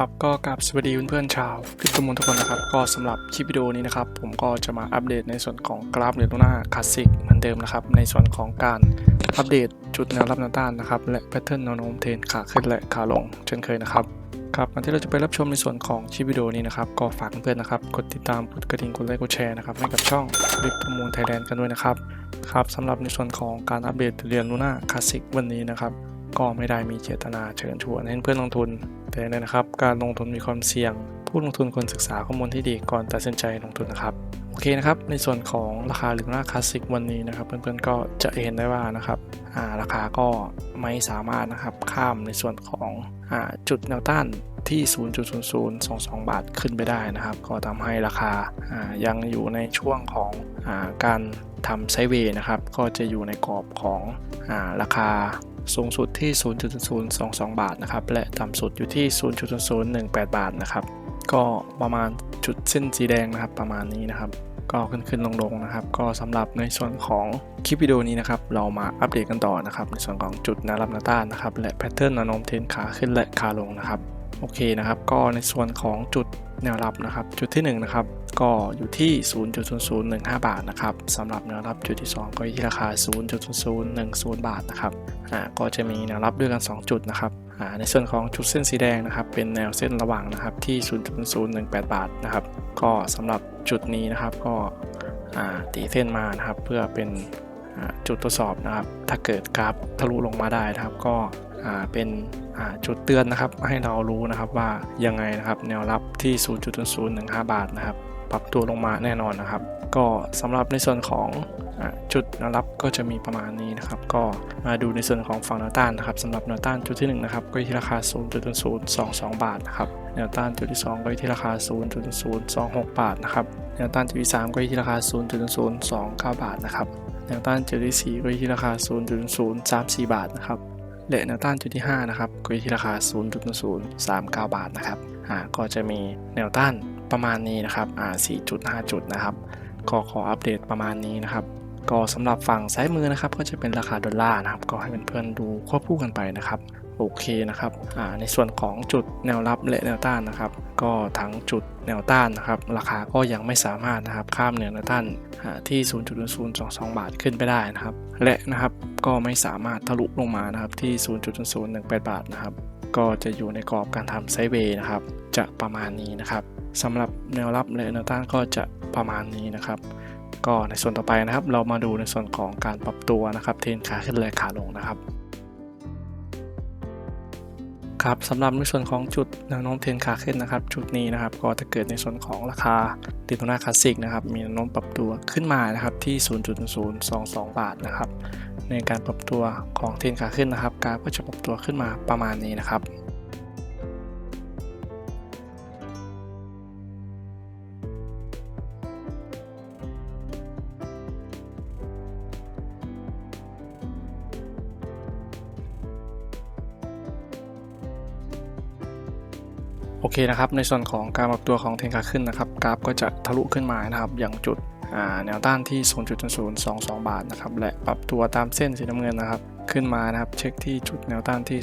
ครับก็กราบสวัสดีเพื่อนๆชาวคริปโตมนทุกคนนะครับ ก็สำหรับคลิปวิดีโอนี้นะครับ ผมก็จะมาอัปเดตในส่วนของกราฟเรโนนาคลาสสิกเหมือนเดิมนะครับ ในส่วนของการอัปเดตจุดแนวรับแนวต้านนะครับ และแพทเทิร์นแนวโน้มเทรนขาขึ้นและขาลง เช่นเคยนะครับครับก่อนที่เราจะไปรับชมในส่วนของคลิปวิดีโอนี้นะครับ ก็ฝากเพื่อนๆนะครับ กดติดตามกดกระดิ่งกดไลค์กดแชร์นะครับให้กับช่องคริปโตมนไทยแลนด์กันด้วยนะครับครับสำหรับในส่วนของการอัปเดตเหรียญลูน่าคลาสสิกวันนี้นะครับ ก็ไม่ได้มีเจตนาเชิญชวนให้เพื่อนลงทุน แต่เนี่ยนะครับ การลงทุนมีความเสี่ยง ผู้ลงทุนควรศึกษาข้อมูลที่ดีก่อนตัดสินใจลงทุนนะครับ โอเคนะครับ ในส่วนของราคาหรียญลูน่าคาสสิกวันนี้นะครับ เพื่อนๆก็จะเห็นได้ว่านะครับาราคาก็ไม่สามารถนะครับข้ามในส่วนของอจุดแนวต้านที่ 0.0022 บาทขึ้นไปได้นะครับ ก็ทำให้ราคาายังอยู่ในช่วงของอาการทำไซเวย์นะครับ ก็จะอยู่ในกรอบของอาราคา สูงสุดที่ 0.022 บาทนะครับ และต่ำสุดอยู่ที่ 0.018 บาทนะครับ ก็ประมาณจุดเส้นสีแดงนะครับประมาณนี้นะครับ ก็ขึ้นขึ้นลงลงๆนะครับ ก็สำหรับในส่วนของคลิปวิดีโอนี้นะครับ เรามาอัปเดตกันต่อนะครับ ในส่วนของจุดแนวรับแนวต้านนะครับ และแพทเทิร์นแนวโน้มเทรนขาขึ้นและขาลงนะครับ โอเคนะครับ ก็ในส่วนของจุดแนวรับนะครับ จุดที่1นะครับก็อยู่ที่ 0.0015 บาทนะครับสำหรับแนวรับจุดที่ 2 ก็อยู่ที่ราคา 0.0010 บาทนะครับอ่าก็จะมีแนวรับด้วยกัน 2 จุดนะครับอ่าในส่วนของจุดเส้นสีแดงนะครับ เป็นแนวเส้นระหว่างนะครับที่ 0.0018 บาทนะครับ ก็สำหรับจุดนี้นะครับก็อ่าตีเส้นมานะครับ เพื่อเป็นจุดทดสอบนะครับ ถ้าเกิดกราฟทะลุลงมาได้นะครับ ก็ เป็นจุดเตือนนะครับ ให้เรารู้นะครับว่ายังไงนะครับแนวรับที่0.015 บาทนะครับ ปรับตัวลงมาแน่นอนนะครับ ก็สำหรับในส่วนของจุดแนวรับก็จะมีประมาณนี้นะครับ ก็มาดูในส่วนของฝั่งแนวต้านนะครับสำหรับแนวต้านจุดที่1นะครับก็อยู่ที่ราคา 0.022 บาทนะครับแนวต้านจุดที่ 2 ก็อยู่ที่ราคา 0.026 บาทนะครับแนวต้านจุดที่ 3 ก็อยู่ที่ราคา 0.029 บาทนะครับแนวต้านจุดที่ 4 ก็อยู่ที่ราคา 0.034 บาทนะครับ และแนวต้านจุดที่ 5 นะครับก็อยู่ที่ราคา 0.039 บาทนะครับอ่าก็จะมีแนวต้านประมาณนี้นะครับอ่า4.5 จุดนะครับก็ขออัปเดตประมาณนี้นะครับก็สำหรับฝั่งซ้ายมือนะครับก็จะเป็นราคาดอลลาร์นะครับก็ให้เพื่อนๆดูควบคู่กันไปนะครับ โอเคนะครับในส่วนของจุดแนวรับและแนวต้านนะครับ ก็ทั้งจุดแนวต้านนะครับ ราคาก็ยังไม่สามารถนะครับข้ามเหนือแนวต้านที่ 0.022 บาทขึ้นไปได้นะครับ และนะครับก็ไม่สามารถทะลุลงมานะครับที่ 0.018 บาทนะครับ ก็จะอยู่ในกรอบการทำไซด์เวย์นะครับ จะประมาณนี้นะครับสำหรับแนวรับและแนวต้านก็จะประมาณนี้นะครับก็ในส่วนต่อไปนะครับ เรามาดูในส่วนของการปรับตัวนะครับ เทรนขาขึ้นและขาลงนะครับ ครับสำหรับในส่วนของจุดแนวโน้มเทรนขาขึ้นนะครับ จุดนี้นะครับก็จะเกิดในส่วนของราคาติโตนาคลาสสิกนะครับมีแนวโน้มปรับตัวขึ้นมานะครับที่ 0.022 บาทนะครับในการปรับตัวของเทรนขาขึ้นนะครับกราฟก็จะปรับตัวขึ้นมาประมาณนี้นะครับ โอเคนะครับ ในส่วนของการปรับตัวของเทนขาขึ้นนะครับ กราฟก็จะทะลุขึ้นมานะครับ อย่างจุดแนวต้านที่ 0.022 บาทนะครับ และปรับตัวตามเส้นสีน้ำเงินนะครับ ขึ้นมานะครับ เช็คที่จุดแนวต้านที่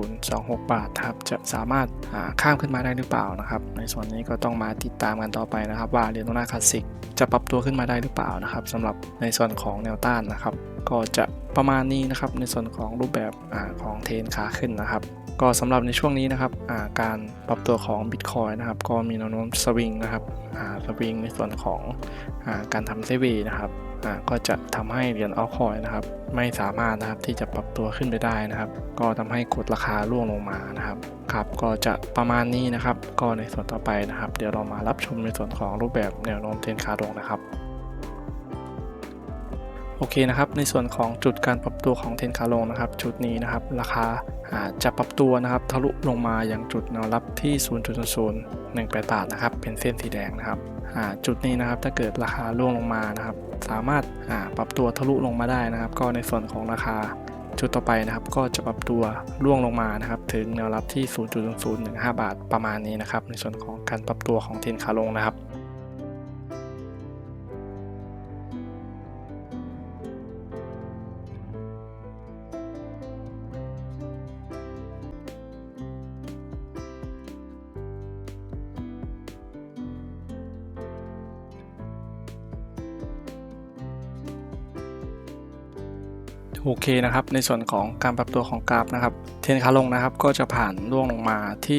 0.026 บาทครับ จะสามารถาข้ามขึ้นมาได้หรือเปล่านะครับ ในส่วนนี้ก็ต้องมาติดตามกันต่อไปนะครับ ว่าเรียนโนนาคลาสสิกจะปรับตัวขึ้นมาได้หรือเปล่านะครับสำหรับในส่วนของแนวต้านนะครับ ก็จะ ประมาณนี้นะครับในส่วนของรูปแบบอของเทนขาขึ้นนะครับ ก็สำหรับในช่วงนี้นะครับาการปรับตัวของ Bitcoin นะครับ ก็มีแนวโน้มสวิงนะครับสวิงในส่วนของอาการทำเซวีนะครับก็จะทำให้เหรียญอัลคอยนะครับ ไม่สามารถนะครับที่จะปรับตัวขึ้นไปได้นะครับ ก็ทำให้กดราคาร่วงลงมานะครับครับก็จะประมาณนี้นะครับ ก็ในส่วนต่อไปนะครับ เดี๋ยวเรามารับชมในส่วนของรูปแบบแนวโน้มเทรนขาลงนะครับ โอเคนะครับ ในส่วนของจุดการปรับตัวของเทนขาลงนะครับ จุดนี้นะครับ ราคาอาจะปรับตัวนะครับ ทะลุลงมาอย่างจุดแนวรับที่ 0.018บาทนะครับ เป็นเส้นสีแดงนะครับจุดนี้นะครับถ้าเกิดราคาร่วงลงมานะครับ สามารถาปรับตัวทะลุลงมาได้นะครับ ก็ในส่วนของราคาจุดต่อไปนะครับ ก็จะปรับตัวร่วงลงมานะครับ ถึงแนวรับที่ 0.0015 บาทประมาณนี้นะครับ ในส่วนของการปรับตัวของเทนขาลงนะครับ โอเคนะครับ ในส่วนของการปรับตัวของกราฟนะครับ เทนขาลงนะครับ ก็จะผ่านล่วงลงมาที่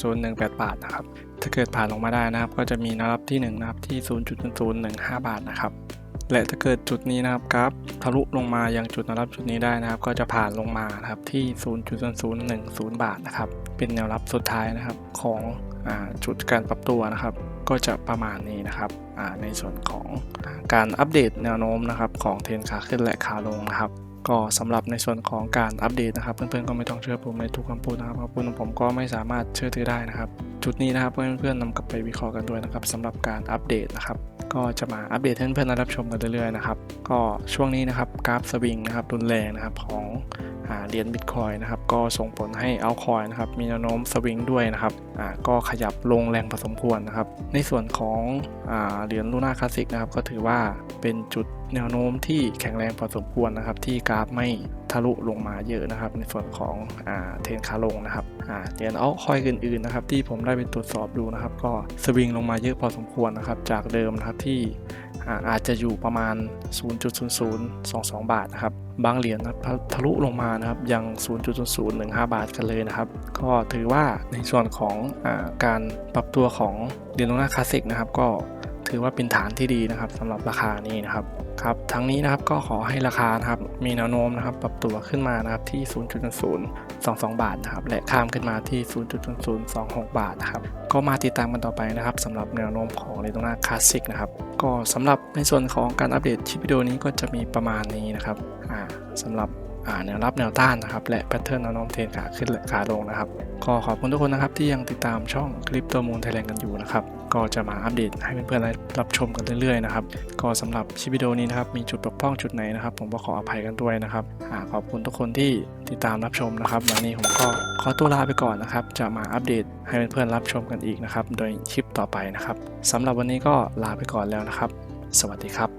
0.018 บาทนะครับ ถ้าเกิดผ่านลงมาได้นะครับ ก็จะมีแนวรับที่ 1 นะครับที่ 0.0015 บาทนะครับ และถ้าเกิดจุดนี้นะครับกราฟทะลุลงมายังจุดแนวรับจุดนี้ได้นะครับ ก็จะผ่านลงมานะครับที่ 0.0010 บาทนะครับ เป็นแนวรับสุดท้ายนะครับของอจุดการปรับตัวนะครับ ก็จะประมาณนี้นะครับในส่วนของการอัปเดตแนวโน้มนะครับของเทรนขาขึ้นและขาลงนะครับ ก็สำหรับในส่วนของการอัปเดตนะครับ เพื่อนๆก็ไม่ต้องเชื่อผมในทุกคำพูดนะครับคำพูดของผมก็ไม่สามารถเชื่อถือได้นะครับ จุดนี้นะครับเพื่อนๆนำกลับไปวิเคราะห์กันด้วยนะครับสำหรับการอัปเดตนะครับ ก็จะมาอัปเดตให้เพื่อนๆรับชมกันเรื่อยๆนะครับ ก็ช่วงนี้นะครับกราฟสวิงนะครับรุนแรงนะครับของอเหรียญบิตคอยนะครับก็ส่งผลให้เอาคอยนะครับมีแนวโน้มสวิงด้วยนะครับก็ขยับลงแรงพอสมควรนะครับ ในส่วนของอเหรียญลูน่าคลาสสิกนะครับก็ถือว่าเป็นจุดแนวโน้มที่แข็งแรงพอสมควรนะครับ ที่กราฟไม่ทะลุลงมาเยอะนะครับ ในส่วนของอเทรนขาลงนะครับ เหรียญเอาคอยอื่นๆนะครับที่ผมได้ไปตรวจสอบดูนะครับ ก็สวิงลงมาเยอะพอสมควรนะครับ จากเดิมนะครับที่อาอาจจะอยู่ประมาณ 0.0022 บาทนะครับ บางเหรียญนะครับทะลุลงมานะครับยัง 0.0015 บาทกันเลยนะครับ ก็ถือว่าในส่วนของอาการปรับตัวของเหรียญโลนาคลาสสิกนะครับ ก็ถือว่าเป็นฐานที่ดีนะครับสำหรับราคานี้นะครับครับทั้งนี้นะครับก็ขอให้ราคานะครับมีแนวโน้มนะครับปรับตัวขึ้นมานะครับที่ 0.0 0.22 บาทนะครับ และข้ามขึ้นมาที่ 0.0026 บาทนะครับ ก็มาติดตามกันต่อไปนะครับสำหรับแนวโน้มของเลโ o นาคลาสสิกนะครับ ก็สำหรับในส่วนของการอัปเดตชิปวิดีโอนี้ก็จะมีประมาณนี้นะครับสำหรับ แนวรับแนวต้านนะครับ และแพทเทิร์นแนวโน้มเทรนขาขึ้นและขาลงนะครับก็ขอบคุณทุกคนนะครับที่ยังติดตามช่องคลิปตัวมูลไทยแลนด์กันอยู่นะครับก็จะมาอัปเดตให้เพื่อนๆได้รับชมกันเรื่อยๆนะครับก็สำหรับคลิปวิดีโอนี้นะครับมีจุดบกพร่องจุดไหนนะครับ ผมก็ขออภัยกันด้วยนะครับขอบคุณทุกคนที่ติดตามรับชมนะครับวันนี้ผมก็ขอตัวลาไปก่อนนะครับ จะมาอัปเดตให้เพื่อนๆรับชมกันอีกนะครับ โดยคลิปต่อไปนะครับสำหรับวันนี้ก็ลาไปก่อนแล้วนะครับ สวัสดีครับ